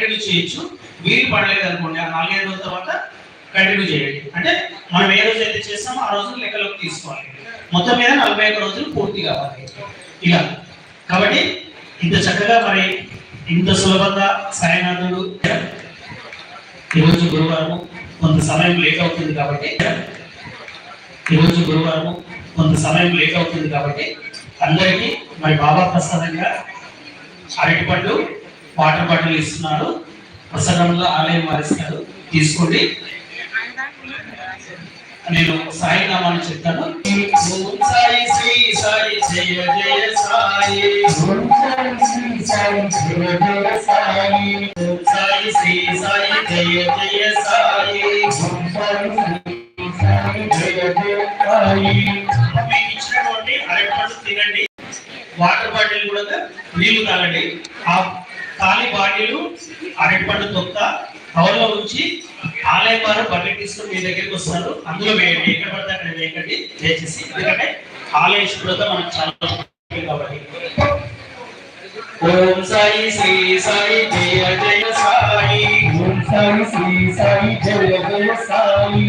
Continue చేయొచ్చు. వీలు పడలేదు అనుకోండి ఆ నాలుగైదు రోజుల తర్వాత కంటిన్యూ చేయండి. అంటే మనం ఏ రోజు అయితే చేస్తామో ఆ రోజు లెక్కలోకి తీసుకోవాలి. మొత్తం మీద నలభై ఒక్క రోజులు పూర్తి కావాలి. ఇలా. కాబట్టి ఇంత చక్కగా మరి ఇంత సులభంగా సాయనాథుడు ఈరోజు గురువారం కొంత సమయం లేట్ అవుతుంది కాబట్టి ఈరోజు గురువారం కొంత సమయం లేట్ అవుతుంది కాబట్టి అందరికీ మరి బాబా ప్రసాదంగా అరటిపండు వాటర్ బాటిల్ ఇస్తున్నారు ప్రసాదంలో ఆలయం వారిస్తారు తీసుకోండి. నేను సాయి నామాన్ని చెప్తాను. ఓం సాయి శ్రీ సాయి జయ జయ సాయి ఓం సాయి శ్రీ సాయి జయ జయ సాయి మీకు ఇచ్చినటువంటి అరటిపండు తినండి వాటర్ బాటిల్ కూడా నీళ్ళు తాగండి. ఆ ఖాళీ బాటిల్ అరటిపండు తొక్క కవర్లో ఉంచి ఆలయం వారు తీసుకుని మీ దగ్గరికి వస్తారు. అందులో వేయండి. ఎక్కడ పడితే అక్కడ వేయకండి దయచేసి. ఎందుకంటే ఆలయ శుభ్రత మనకు చాలా కాబట్టి. ఓం సాయి శ్రీ సాయి జయ జయ సాయి. ఓం సాయి శ్రీ సాయి జయ జయ సాయి.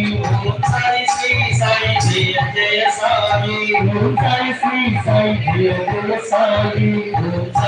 ఓం సాయి శ్రీ సాయి జయ జయ సాయి. ఓం సాయి శ్రీ సాయి జయ జయ సాయి. ఓం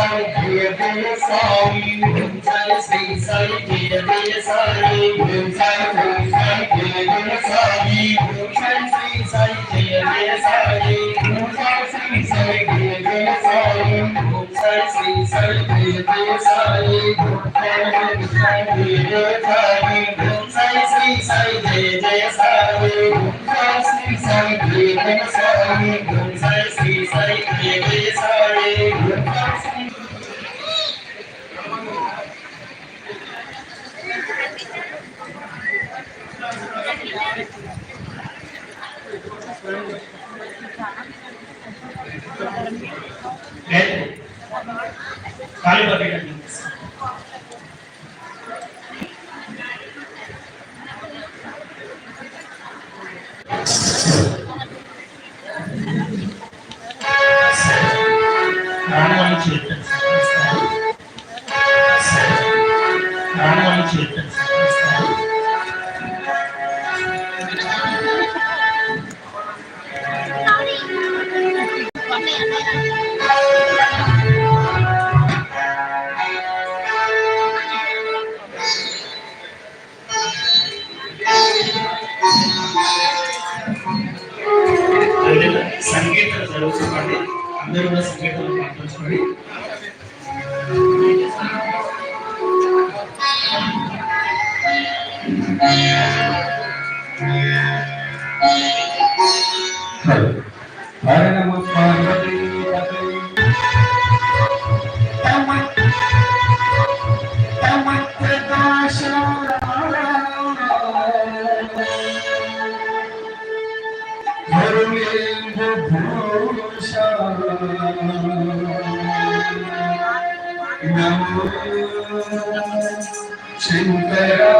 sai địa phía sai đường sai sinh sai địa phía sai đường sai đường sai địa phía sai đường sai sinh sai địa phía sai đường sai sinh sai địa phía sai đường sai sinh sai địa phía sai đường sai đường sai địa phía sai đường sai sinh sai địa phía sai đường sai sinh sai địa phía sai đường sai sinh sai địa phía my children. సంగీతం జరుగుతుంది అందరూ కూడా సంగీతం పాటించుకోండి हरे नमः Parvati Namo Shiva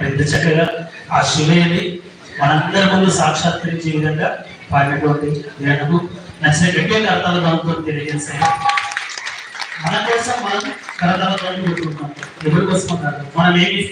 ఎంత చక్కగా ఆ శివయ్యని మనందరి ముందు సాక్షాత్కరించే విధంగా పాడినటువంటి వేణుకు నచ్చిన గట్టిగా అర్థాలు దాంతో తెలియజేస్తాయి మన కోసం మనం కరతాలతో పెట్టుకుంటాం ఎవరి కోసం మనం ఏమి